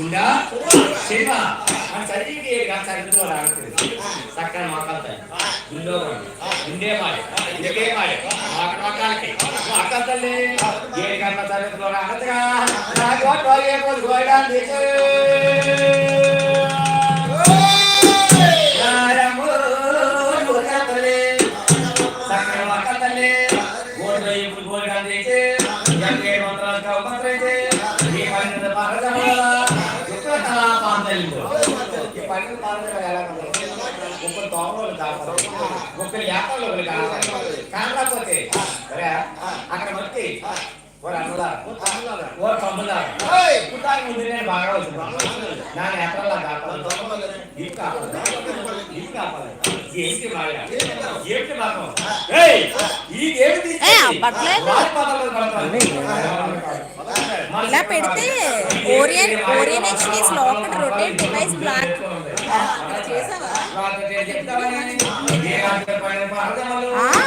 గుండా శివ మన చదివికి చరిత్రలో రాడుతుంది చక్కని మొక్కలుతాయి గుండో గుండే మాడే ఇంకే మాడే మాక మొక్కలకి మొక్క ఏ కన్నా చరిత్రలో రాడదుగా నా కోట గోయడానికి చక్కని గోడ ఇప్పుడు ఎంకే మంత్రాలు ఈ పన్నెండు పాందలు ఎలా ఉంది ముప్పై తోమలు కాపాడు ముప్పై యాపాలు ఒకరు కాపాడు కాకపోతే సరే అక్కడ వచ్చి ఓ అన్నదా ఓ తమ్ముదా పుట్టానికి ముందు నేను బాగా వచ్చింది నా నేత్రాల కాపాడు ఇది కాపాడు. ఇది కాపాడు. ఏంటి మాయా? ఏంటి మాకు? ఏయ్! ఈ ఏమి ఏ, అవ్వట్లేదు. ఇలా పెడితే ఓరియన్ ఓరియన్ హెచ్డీస్ లోపల రొటేట్ డివైస్ బ్లాక్ చేసావా చేసావా ఆ?